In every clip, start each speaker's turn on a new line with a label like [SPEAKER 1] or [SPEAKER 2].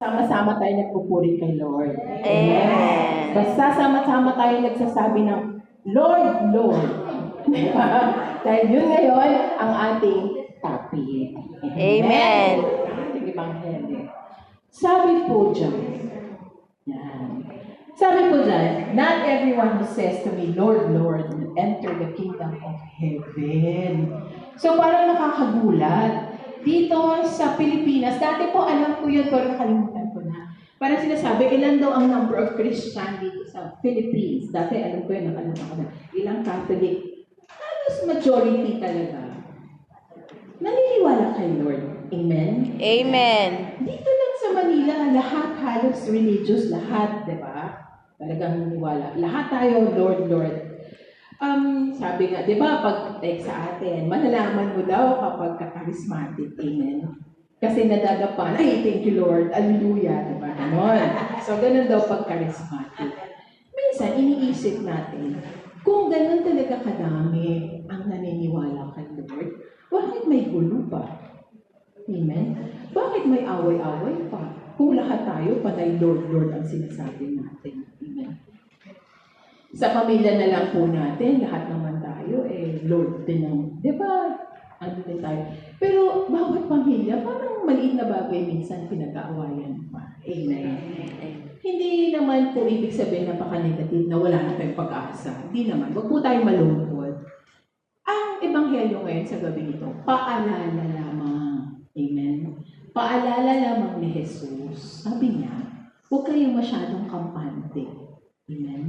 [SPEAKER 1] Sama-sama tayo nagpupuri kay Lord.
[SPEAKER 2] Amen.
[SPEAKER 1] Basta sama-sama tayo nagsasabi ng Lord, Lord. Dahil yun ngayon ang ating topic.
[SPEAKER 2] Amen.
[SPEAKER 1] Ating Ebanghelyo. Sabi po dyan, yan. Sabi po dyan, not everyone who says to me, Lord, Lord, will enter the kingdom of heaven. So parang nakakagulat. Dito sa Pilipinas, dati po alam ko yun, pero nakalimutan ko na. Parang sinasabi, ilan daw ang number of Christian dito sa Philippines. Dati alam ko yun, nakalimutan ko na. Ilang Catholic. Halos majority talaga. Naniniwala kay Lord. Amen?
[SPEAKER 2] Amen.
[SPEAKER 1] Dito lang sa Manila, lahat halos religious, lahat, di ba? Talagang naniniwala. Lahat tayo, Lord, Lord. Um, sabi nga, di ba, pag like sa atin, malalaman mo daw kapag ka-charismatic, amen? Kasi nadadapan, ay, thank you Lord, alleluia, di ba? Ganon. So, ganun daw pag charismatic. Minsan, iniisip natin, kung ganun talaga kadami ang naniniwala kay Lord, bakit may gulo pa? Amen? Bakit may away-away pa? Kung lahat tayo, panay Lord, Lord ang sinasabi natin. Amen? Sa pamilya na lang po natin, lahat naman tayo, eh, Lord din ang, di ba? Ano din tayo. Pero bawat pamilya, parang maliit na bagay minsan pinag-aawayan pa. Amen. Hindi naman po ibig sabihin napaka-negative na wala na tayong pag-asa. Hindi naman. Huwag po tayong malungkot. Ang ebanghelyo ngayon sa gabi ito, paalala lamang. Amen. Paalala lamang ni Jesus. Sabi niya, huwag kayong masyadong kampante. Amen.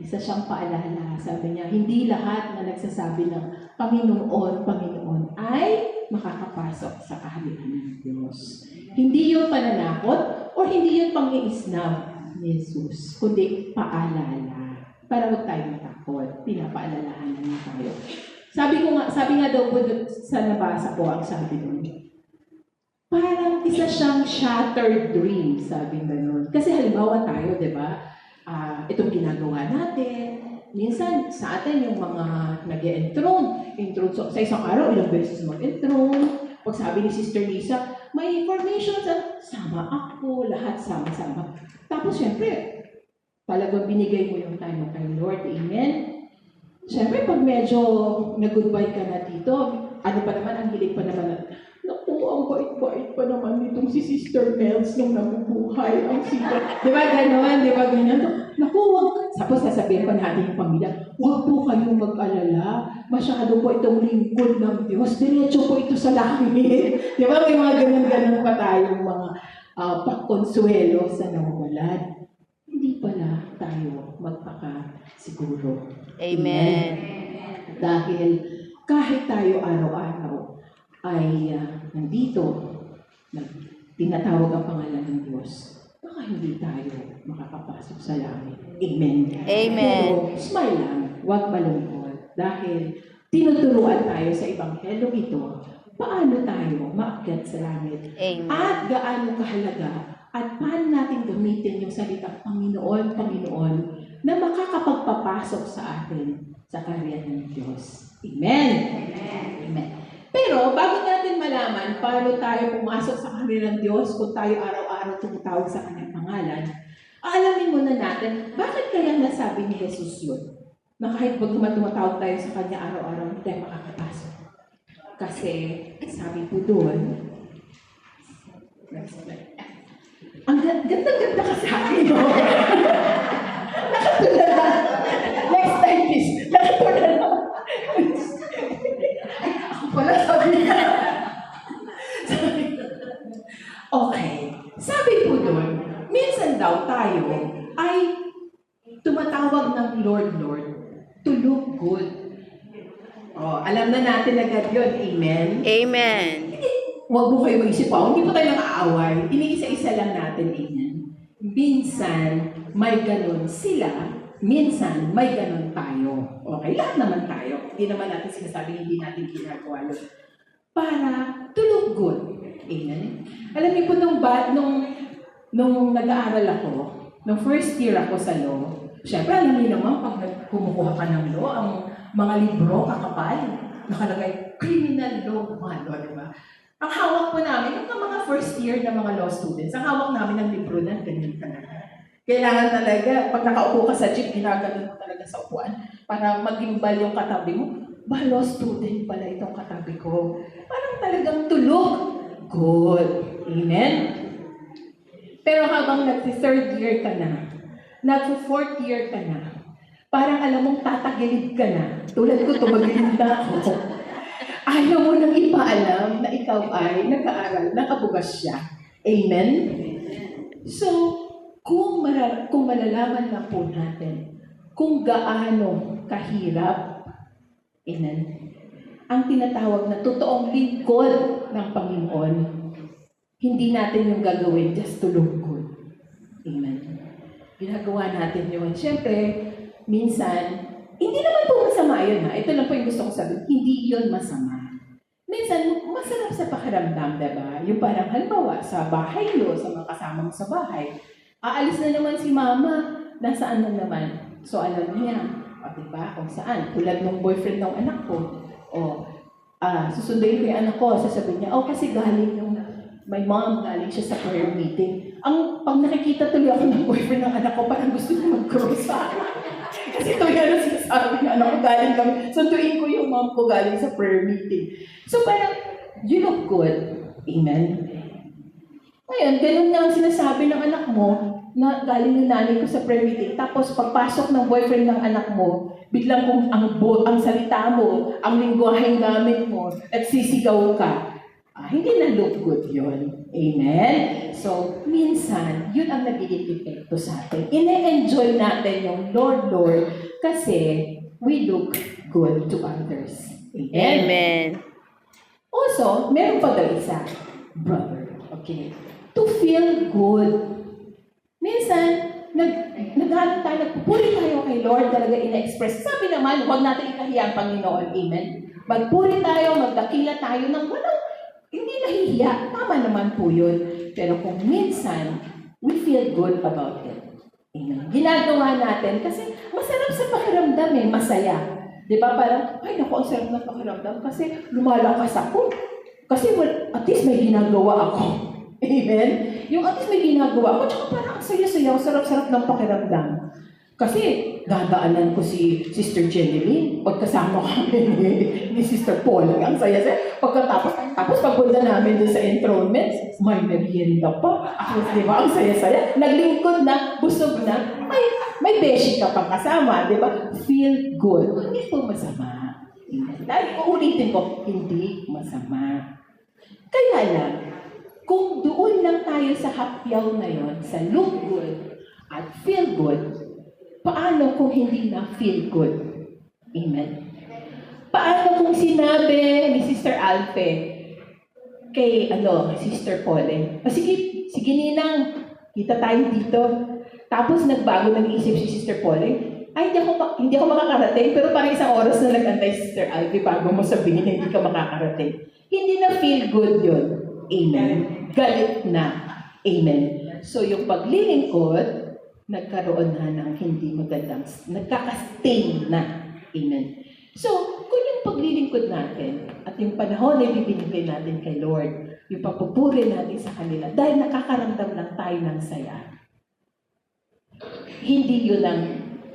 [SPEAKER 1] Isa siyang paalala. Sabi niya, hindi lahat na nagsasabi ng Panginoon, Panginoon ay makakapasok sa kaharian ng Diyos. Hindi yun pananakot o hindi yun pang-iisnab ni Jesus, kundi paalala. Para huwag tayo matakot. Pinapaalalahan niya tayo. Sabi ko nga, sabi nga daw po sa nabasa ko ang sabi doon, parang isa siyang shattered dream, sabi ganun. Kasi halimbawa tayo, di ba, ah, itong ginagawa natin, minsan sa atin yung mga nag enthrone enthroned so, sa isang araw, ilang beses mag-enthrone. Pag sabi ni Sister Lisa, may information sa sama ako, lahat sama-sama. Tapos syempre, talagang binigay mo yung time kay Lord. Amen? Syempre, pag medyo nag-goodbye ka na dito, ano pa naman, ang hilig pa naman, na, Naku, ang bait-bait pa naman nitong si Sister Nels nung nabubuhay. Ang sila. Di ba gano'n? Di ba ganyan? Naku, wag. Tapos sasabihin pa natin yung pamilya, huwag po kayong mag-alala. Masyado po itong lingkod ng Diyos. Diretso po ito sa langit. Di ba? May mga ganun-ganun pa tayong mga uh, pagkonsuelo sa nawawalan. Hindi pala tayo magpaka-siguro.
[SPEAKER 2] Amen.
[SPEAKER 1] Dahil kahit tayo araw-araw ay ah, nandito, tinatawag ang pangalan ng Diyos, baka hindi tayo makakapasok sa langit. Amen.
[SPEAKER 2] Amen.
[SPEAKER 1] Pero smile lang, huwag malungkot. Dahil tinuturuan tayo sa Ebanghelyo ito, paano tayo maakyat sa langit.
[SPEAKER 2] Amen.
[SPEAKER 1] At gaano kahalaga at paano natin gamitin yung salitang Panginoon, Panginoon na makakapagpapasok sa atin sa kaharian ng Diyos. Amen. Amen. Pero bago natin malaman paano tayo pumasok sa kaharian ng Diyos kung tayo araw-araw tumatawag sa kanyang pangalan, aalamin muna natin bakit kaya nasabi ni Jesus yun na kahit pag tumatawag tayo sa kanya araw-araw, hindi tayo makakapasok. Kasi sabi po doon, ang ga- ganda-ganda ka sa no? Nakatulala. Next time, please. Nakatulala. Ay, ako pala sabi niya. Sabi Okay. Sabi po doon, minsan daw tayo ay tumatawag ng Lord, Lord to look good. Oh, alam na natin agad yun. Amen?
[SPEAKER 2] Amen.
[SPEAKER 1] Mag-isip pa, hindi po tayo nang-aaway. Iniisa-isa lang natin, amen. Minsan, may ganun sila. Minsan, may ganun tayo. Okay, lahat naman tayo. Hindi naman natin sinasabi, hindi natin ginagawa yun. Para to good. Amen. Alam niyo po, nung, ba, nung, nung nag-aaral ako, nung first year ako sa law, syempre, alam niyo naman, pag kumukuha ka ng law, ang mga libro, kakapal, nakalagay, criminal law 1, o, di ba? Ang hawak po namin, yung mga first year na mga law students, ang hawak namin ng libro na ganyan talaga. Kailangan talaga, pag nakaupo ka sa jeep, ginaganon mo talaga sa upuan para magimbal yung katabi mo. Ba, law student pala itong katabi ko. Parang talagang tulog. Good. Amen? Pero habang nagsi-third year ka na, nagsi-fourth year ka na, parang alam mong tatagilid ka na. Tulad ko, tumagilid na ako. Ayaw mo nang ipaalam na ikaw ay nag-aaral, nakabugas siya. Amen? So, kung, mara- kung malalaman lang po natin kung gaano kahirap, amen, ang tinatawag na totoong lingkod ng Panginoon, hindi natin yung gagawin just to look good. Amen. Ginagawa natin yun. Siyempre, minsan, hindi naman po masama yun ha. Ito lang po yung gusto kong sabihin. Hindi yun masama. Minsan, masarap sa pakiramdam, diba? Yung parang, halimbawa, sa bahay nyo, sa mga kasama mo sa bahay, aalis na naman si mama, nasaan na naman? So, alam niya, o diba, kung saan. Tulad ng boyfriend ng anak ko, o, ah, susunduin ko yung anak ko, sasabihin niya, oh, kasi galing yung my mom, galing siya sa prayer meeting. Ang, pag nakikita tuloy ako ng boyfriend ng anak ko, parang gusto niya mag-cross sa. Kasi yan ang sinasabi ng anak galing kami. Sunduin ko yung mom ko galing sa prayer meeting. So parang, you look good. Amen? Ngayon, ganun na ang sinasabi ng anak mo na galing yung nanay ko sa prayer meeting. Tapos pagpasok ng boyfriend ng anak mo, biglang kung ang, bo, ang salita mo, ang lingwaheng gamit mo, at sisigaw ka, ah, hindi na look good yun. Amen? So, minsan, yun ang nagiging epekto sa atin. Ine-enjoy natin yung Lord, Lord, kasi we look good to others. Amen?
[SPEAKER 2] Amen.
[SPEAKER 1] Also, meron pa daw isa, brother, okay, to feel good. Minsan, nag, naghanap tayo, nagpupuri tayo kay Lord, talaga ina-express. Sabi naman, huwag natin ikahiya ang Panginoon, amen? Magpuri tayo, magdakila tayo ng walang, hindi nahihiya. Tama naman po yun. Pero kung minsan, we feel good about it. Amen. Ginagawa natin kasi masarap sa pakiramdam eh, masaya. Di ba? Parang, ay naku, ang sarap ng pakiramdam kasi lumalakas ako. Kasi well, at least may ginagawa ako. Amen? Yung at least may ginagawa ako, tsaka parang ang saya-saya, sarap-sarap ng pakiramdam. Kasi dadaanan ko si Sister Jeneline, pagkasama kami ni, ni Sister Paul, ang saya-saya. Pagkatapos, tapos pagpunta namin doon sa enthronement, may merienda pa. Ako, di ba, ang saya-saya. Naglingkod na, busog na, may, may beshi ka pang kasama, di ba? Feel good. Hindi po masama. Dahil uulitin ko, hindi masama. Kaya lang, kung doon lang tayo sa hapyaw na yon, sa look good at feel good, paano kung hindi na feel good? Amen. Paano kung sinabi ni Sister Alpe kay ano, Sister Pauline, o sige, sige ninang, kita tayo dito. Tapos nagbago ng isip si Sister Pauline, ay, hindi ako, hindi ako makakarating, pero parang isang oras na nag-antay si Sister Alpe bago mo sabihin na hindi ka makakarating. Hindi na feel good yun. Amen. Galit na. Amen. So yung paglilingkod, nagkaroon na ng hindi magandang, nagkakastain na. Amen. So, kung yung paglilingkod natin at yung panahon na ibibigay natin kay Lord, yung pagpupuri natin sa kanila, dahil nakakaramdam lang tayo ng saya, hindi yun ang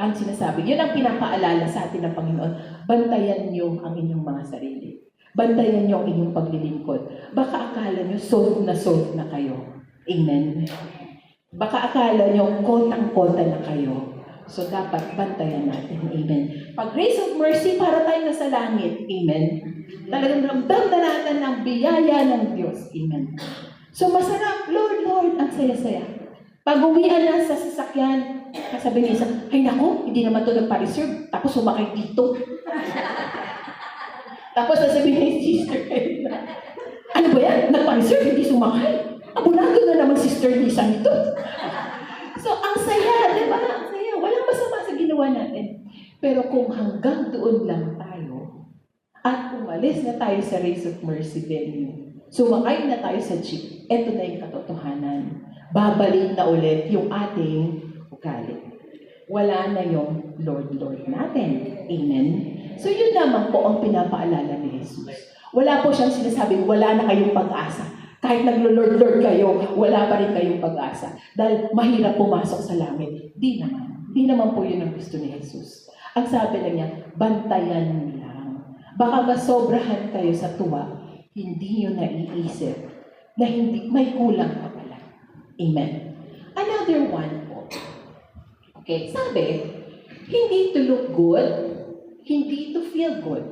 [SPEAKER 1] ang sinasabi. Yun ang pinapaalala sa atin ng Panginoon. Bantayan niyo ang inyong mga sarili. Bantayan niyo ang inyong paglilingkod. Baka akala niyo solved na solved na kayo. Amen. Baka akala niyo kotang-kota na kayo. So dapat bantayan natin. Amen. Pag grace of mercy, para tayo nasa langit. Amen. Talagang ramdam na natin ang biyaya ng Diyos. Amen. So masarap, Lord, Lord, ang saya-saya. Pag uwian na sa sasakyan, sasabihin niya isa, ay nako, hindi naman ito nagpa-reserve. Tapos sumakay dito. Tapos sasabihin ni Sister Edna, ano ba yan? Nagpa-reserve, hindi sumakay. Abulado na naman Sister Lisa nito. So, ang saya, di ba? Ang saya. Walang masama sa ginawa natin. Pero kung hanggang doon lang tayo, at umalis na tayo sa Race of Mercy venue, sumakay na tayo sa jeep, eto na yung katotohanan. Babalik na ulit yung ating ugali. Wala na yung Lord, Lord natin. Amen? So yun naman po ang pinapaalala ni Jesus. Wala po siyang sinasabing wala na kayong pag-asa. Kahit naglo-lord-lord kayo, wala pa rin kayong pag-asa. Dahil mahirap pumasok sa langit. Di naman. Di naman po yun ang gusto ni Jesus. Ang sabi na niya, bantayan mo lang. Baka masobrahan kayo sa tuwa, hindi nyo naiisip na hindi, may kulang pa pala. Amen. Another one po. Okay, sabi, hindi to look good, hindi to feel good.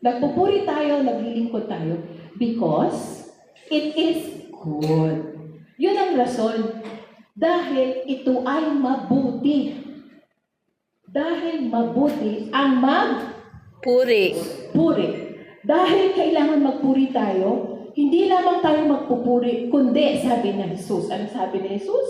[SPEAKER 1] Nagpupuri tayo, naglilingkod tayo because it is good. Yun ang rason. Dahil ito ay mabuti. Dahil mabuti ang magpuri.
[SPEAKER 2] Puri.
[SPEAKER 1] Dahil kailangan magpuri tayo, hindi lamang tayo magpupuri, kundi sabi ni Jesus. Ano sabi ni Jesus?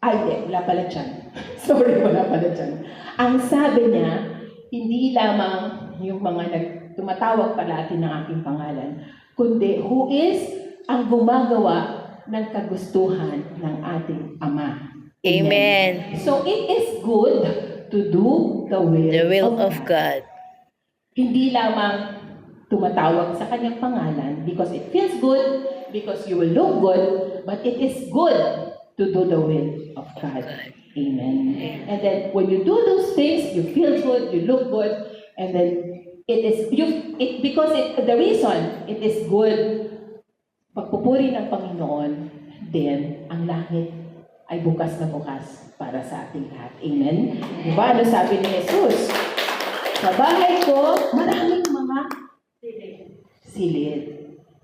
[SPEAKER 1] Ay, di, wala pala dyan. Sorry, wala pala dyan. Ang sabi niya, hindi lamang yung mga nag tumatawag palati ng aking pangalan, kundi who is ang gumagawa ng kagustuhan ng ating Ama.
[SPEAKER 2] Amen.
[SPEAKER 1] So it is good to do the will,
[SPEAKER 2] The will of God.
[SPEAKER 1] Hindi lamang tumatawag sa kanyang pangalan because it feels good, because you will look good, but it is good to do the will of God. Amen. And then when you do those things, you feel good, you look good, and then it is you it because it the reason it is good pagpupuri ng Panginoon, then ang langit ay bukas na bukas para sa ating lahat. Amen? Di ba? Ano sabi ni Jesus? Sa bahay ko, maraming mga silid.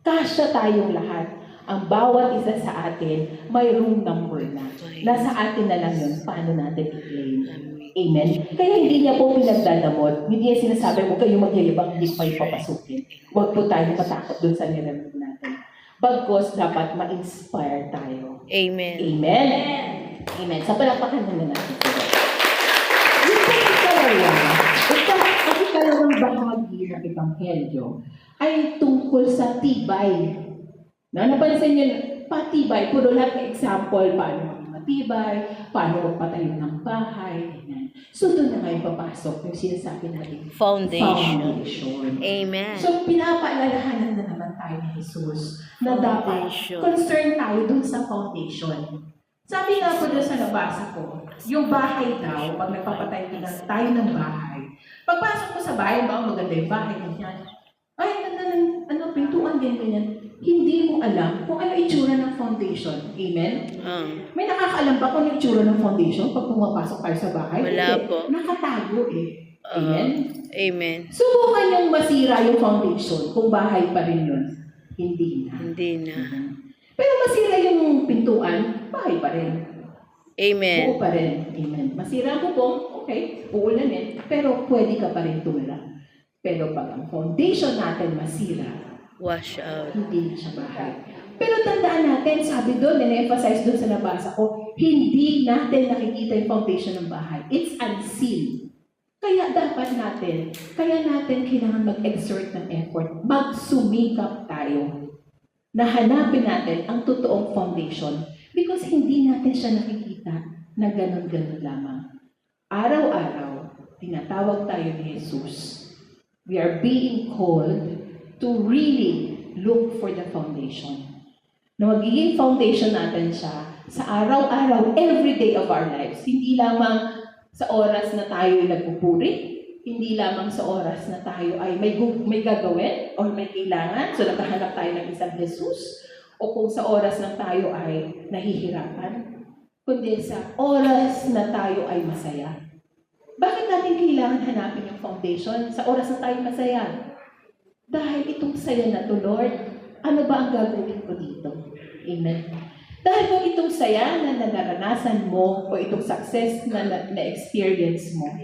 [SPEAKER 1] Kasya tayong lahat. Ang bawat isa sa atin, may room number na. Nasa atin na lang yun. Paano natin i-claim? Amen? Kaya hindi niya po pinagdadamot. Hindi niya sinasabi, huwag kayong magyayabang, hindi ko kayo papasukin. Huwag po tayo matakot dun sa nilamig natin. Bagkos, dapat ma-inspire tayo.
[SPEAKER 2] Amen.
[SPEAKER 1] Amen? Amen. Sa palakpakan na natin. Yung pagkikalawa, ito ang ikalawang bahagi ng Ebanghelyo ay tungkol sa tibay. Na napansin niyo, patibay, puro lahat ng example, paano maging matibay, paano magpatayo ng bahay, ganyan. So doon na ngayon papasok yung sinasabi natin,
[SPEAKER 2] Foundation.
[SPEAKER 1] foundation.
[SPEAKER 2] Amen.
[SPEAKER 1] So, pinapaalalahanan na naman tayo ni Jesus na dapat concern tayo dun sa foundation. Sabi nga po doon sa nabasa ko, yung bahay daw, pag nagpapatay ng tayo ng bahay, pagpasok mo sa bahay, ba maganda yung bahay, ganyan. Ay, ng ano, pintuan, ganyan, ganyan. Hindi mo alam kung ano itsura ng foundation. Amen?
[SPEAKER 2] Um,
[SPEAKER 1] May nakakaalam ba kung ano itsura ng foundation pag pumapasok tayo sa bahay?
[SPEAKER 2] Wala
[SPEAKER 1] Hindi.
[SPEAKER 2] po.
[SPEAKER 1] Nakatago eh.
[SPEAKER 2] uh,
[SPEAKER 1] Amen?
[SPEAKER 2] amen.
[SPEAKER 1] Subukan yung masira yung foundation kung bahay pa rin yun. Hindi na.
[SPEAKER 2] Hindi na.
[SPEAKER 1] Pero masira yung pintuan, bahay pa rin.
[SPEAKER 2] Amen.
[SPEAKER 1] Buo pa rin. Amen. Masira ang bubong, okay, uulanin, pero pwede ka pa rin tumira. Pero pag ang foundation natin masira,
[SPEAKER 2] Wash out.
[SPEAKER 1] hindi na siya bahay. Pero tandaan natin, sabi doon, na-emphasize doon sa nabasa ko, hindi natin nakikita yung foundation ng bahay. It's unseen. Kaya dapat natin, kaya natin kailangan mag-exert ng effort, magsumikap tayo na hanapin natin ang totoong foundation because hindi natin siya nakikita na ganun-ganun lamang. Araw-araw, tinatawag tayo ni Jesus. We are being called to really look for the foundation. Na magiging foundation natin siya sa araw-araw, every day of our lives. Hindi lamang sa oras na tayo ay nagpupuri, hindi lamang sa oras na tayo ay may, may gagawin or may kailangan, so naghahanap tayo ng isang Jesus, o kung sa oras na tayo ay nahihirapan, kundi sa oras na tayo ay masaya. Bakit natin kailangan hanapin yung foundation sa oras na tayo masaya? Dahil itong saya na to, Lord, ano ba ang gagawin ko dito? Amen. Dahil kung itong saya na naranasan mo o itong success na na- na-experience mo,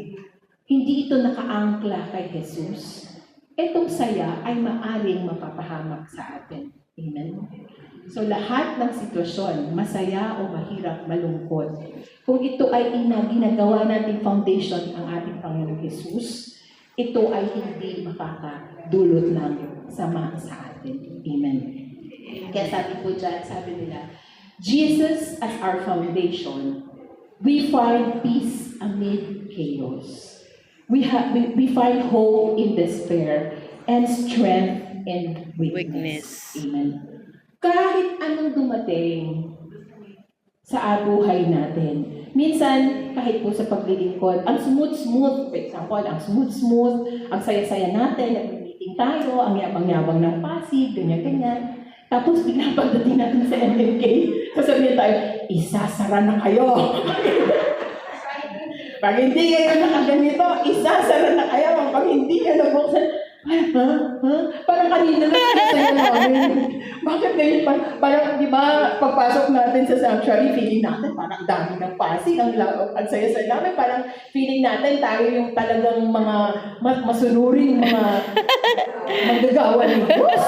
[SPEAKER 1] hindi ito nakaangkla kay Jesus, itong saya ay maaring mapapahamak sa atin. Amen. So lahat ng sitwasyon, masaya o mahirap, malungkot, kung ito ay ina, ginagawa nating foundation ang ating Panginoon Jesus, ito ay hindi makakadulot ng sama sa atin. Amen. Kaya sabi po dyan, sabi nila, Jesus as our foundation, we find peace amid chaos. We, have, we, we find hope in despair and strength and weakness.
[SPEAKER 2] Weakness.
[SPEAKER 1] Amen. Kahit anong dumating sa buhay natin. Minsan, kahit po sa paglilingkod, ang smooth-smooth, for example, ang smooth-smooth, ang saya-saya natin, nag-meeting tayo, ang yabang-yabang ng Pasig, ganyan-ganyan. Tapos biglang pagdating natin sa MMK, sasabihin tayo, isasara na kayo. Pag hindi kayo nakaganito, isasara na kayo. Pag hindi kayo nabuksan, Ha? Parang kanina lang sinasayo namin. Bakit ganyan pa? Parang, di ba, pagpasok natin sa sanctuary, feeling natin parang ang dami ng pasig, ang, la- ang saya-saya namin. Parang feeling natin tayo yung talagang mga mas masunuring mga manggagawa ng Diyos.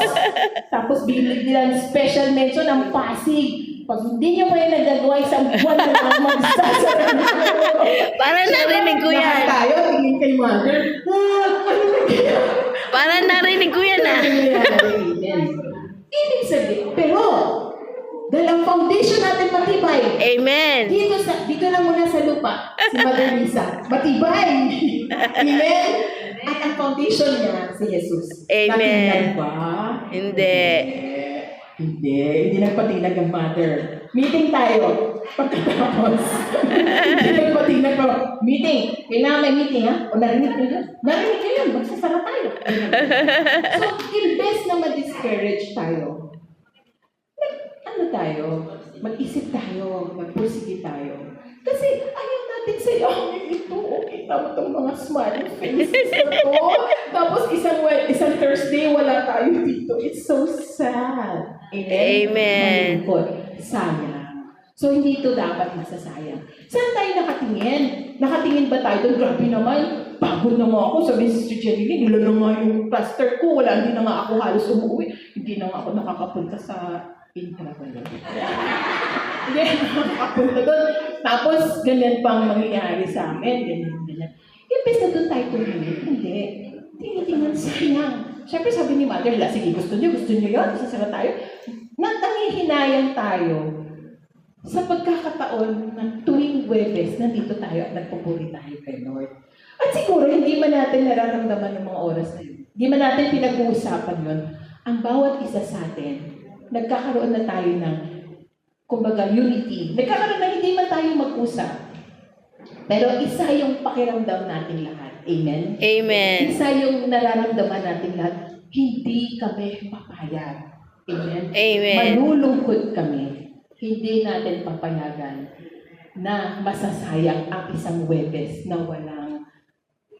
[SPEAKER 1] Tapos bilig nila special mention ang pasig. Pag hindi nyo pa yung nagagawa isang buwan na lang magsasara.
[SPEAKER 2] Parang narinig ko yan.
[SPEAKER 1] tayo, tingin kay mother. Ah, ano nangyayari?
[SPEAKER 2] Parang narinig ko yan ah.
[SPEAKER 1] Ibig sabihin, pero, dahil ang foundation natin matibay,
[SPEAKER 2] Amen.
[SPEAKER 1] dito sa dito lang muna sa lupa, si Mother Lisa, matibay. Amen? At ang foundation niya, si Jesus.
[SPEAKER 2] Amen.
[SPEAKER 1] Ba?
[SPEAKER 2] Hindi.
[SPEAKER 1] Hindi. Hindi nagpatinag ang mother. Meeting tayo. Pagkatapos. Hindi nagpatinag pa. Meeting. Kailangan may meeting, ha? O narinig nyo yun? Narinig nyo yun. Magsasara tayo. so, imbes na ma-discourage tayo, nag- ano tayo? Mag-isip tayo. Magpursige tayo. Kasi ayaw natin sa iyo. Ito, kita mo itong mga smiling faces na to. Tapos isang, isang Thursday, wala tayo dito. It's so sad. Amen?
[SPEAKER 2] Amen.
[SPEAKER 1] Malungkot. Sayang. So, hindi ito dapat masasayang. Saan tayo nakatingin? Nakatingin ba tayo doon? Grabe naman. Pagod na nga ako. Sabi si Sister Jenny, nila na nga yung plaster ko. Wala, hindi na nga ako halos umuwi. Hindi na nga ako nakakapunta sa yun? Hindi, nakakapunta doon. Tapos, ganyan pang mangyayari sa amin. Ganyan, ganyan. Imbes na doon tayo tumingin. Hindi. Tinitingnan sayang. Siyempre sabi ni Mother, la, sige, gusto niyo, gusto niyo yun, sasara tayo. Nang nangihinayang tayo sa pagkakataon ng tuwing Webes, nandito tayo at nagpupuri tayo kay Lord. At siguro, hindi man natin nararamdaman yung mga oras na yun. Hindi man natin pinag-uusapan yun. Ang bawat isa sa atin, nagkakaroon na tayo ng, kumbaga, unity. Nagkakaroon na hindi man tayo mag-usap. Pero isa yung pakiramdam natin lahat. Amen?
[SPEAKER 2] Amen.
[SPEAKER 1] Isa yung nararamdaman natin lahat, hindi kami papayag. Amen?
[SPEAKER 2] Amen.
[SPEAKER 1] Malulungkot kami. Hindi natin papayagan na masasayang ang isang Webes na walang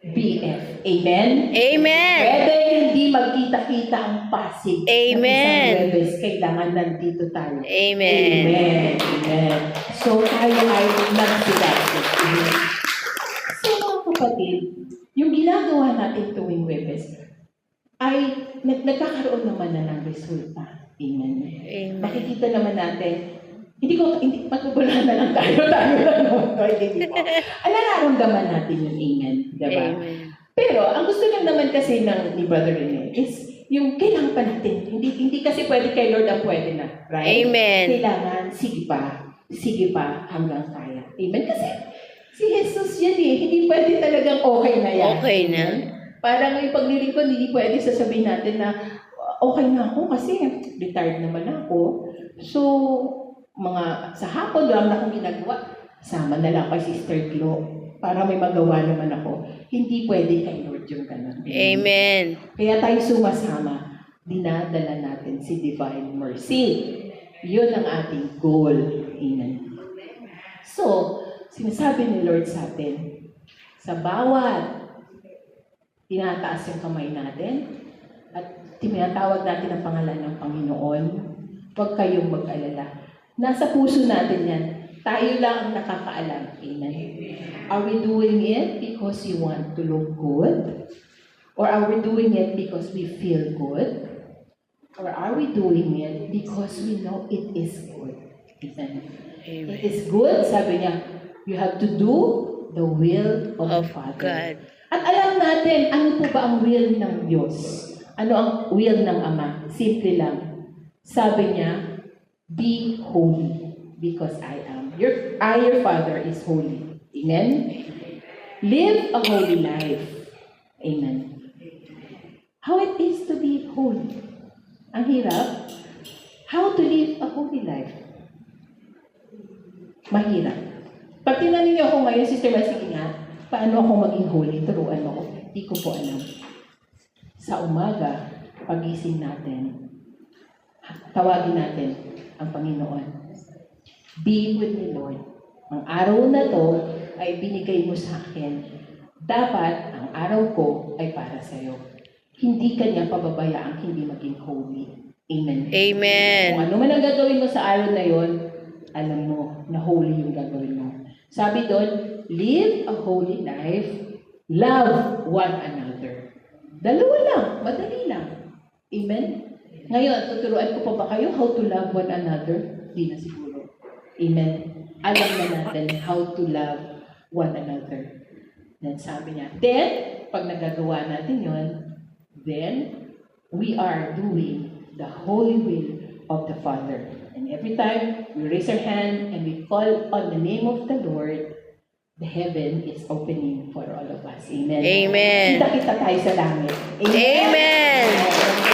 [SPEAKER 1] BF. Amen?
[SPEAKER 2] Amen.
[SPEAKER 1] Pwede hindi magkita-kita ang Pasig. ng
[SPEAKER 2] Amen.
[SPEAKER 1] isang Webes, kailangan nandito tayo.
[SPEAKER 2] Amen.
[SPEAKER 1] Amen. Amen. So, tayo ay nagsilasi. Amen. So, mga kapatid, yung ginagawa natin tuwing Webes ay nag nagkakaroon naman na ng resulta. Amen.
[SPEAKER 2] Amen.
[SPEAKER 1] Makikita naman natin, hindi ko, hindi, magkukulaan na lang tayo, tayo lang. Ang nararamdaman natin yung amen, diba?
[SPEAKER 2] Amen.
[SPEAKER 1] Pero, ang gusto lang naman kasi ng ni Brother Rene is yung kailangan pa natin. Hindi, hindi kasi pwede kay Lord ang pwede na. Right?
[SPEAKER 2] Amen.
[SPEAKER 1] Kailangan, sige pa. Sige pa hanggang kaya. Amen? Kasi si Jesus yan eh. Hindi pwede talagang okay na yan.
[SPEAKER 2] Okay na.
[SPEAKER 1] Parang yung paglilingkod, hindi pwede sasabihin natin na okay na ako kasi retired naman ako. So, mga sa hapon lang na akong ginagawa, sama na lang kay Sister Glo para may magawa naman ako. Hindi pwede kay Lord yung ganun.
[SPEAKER 2] Amen.
[SPEAKER 1] Kaya tayo sumasama, dinadala natin si Divine Mercy. Yun ang ating goal. Amen. So, sinasabi ni Lord sa atin, sa bawat tinataas yung kamay natin at tinatawag natin ang pangalan ng Panginoon, huwag kayong mag-alala. Nasa puso natin yan. Tayo lang ang nakakaalam. Amen. Are we doing it because you want to look good? Or are we doing it because we feel good? Or are we doing it because we know it is good? Amen. It
[SPEAKER 2] Amen.
[SPEAKER 1] is good, sabi niya, you have to do the will of, the
[SPEAKER 2] Of
[SPEAKER 1] Father.
[SPEAKER 2] God.
[SPEAKER 1] At alam natin, ano po ba ang will ng Diyos? Ano ang will ng Ama? Simple lang. Sabi niya, be holy because I am. Your, I, your Father, is holy. Amen? Live a holy life. Amen. How it is to be holy. Ang hirap. How to live a holy life. Mahirap. Pag tinanong niyo ako ngayon, Sister Mel, sige paano ako maging holy? Turuan mo ako. Hindi ko po alam. Sa umaga, pagising natin, tawagin natin ang Panginoon. Be with me, Lord. Ang araw na to ay binigay mo sa akin. Dapat ang araw ko ay para sa iyo. Hindi kanya pababayaang hindi maging holy. Amen. Kung
[SPEAKER 2] Amen.
[SPEAKER 1] ano man ang gagawin mo sa araw na yon, alam mo na holy yung gagawin mo. Sabi doon, live a holy life, love one another. Dalawa lang, madali lang. Amen? Ngayon, tuturuan ko pa ba kayo how to love one another? Di na siguro. Amen? Alam na natin how to love one another. Then sabi niya, then, pag nagagawa natin yon, then, we are doing the holy will of the Father. And every time we raise our hand and we call on the name of the Lord, the heaven is opening for all of us. Amen.
[SPEAKER 2] Amen.
[SPEAKER 1] Kita-kita tayo sa langit.
[SPEAKER 2] Amen.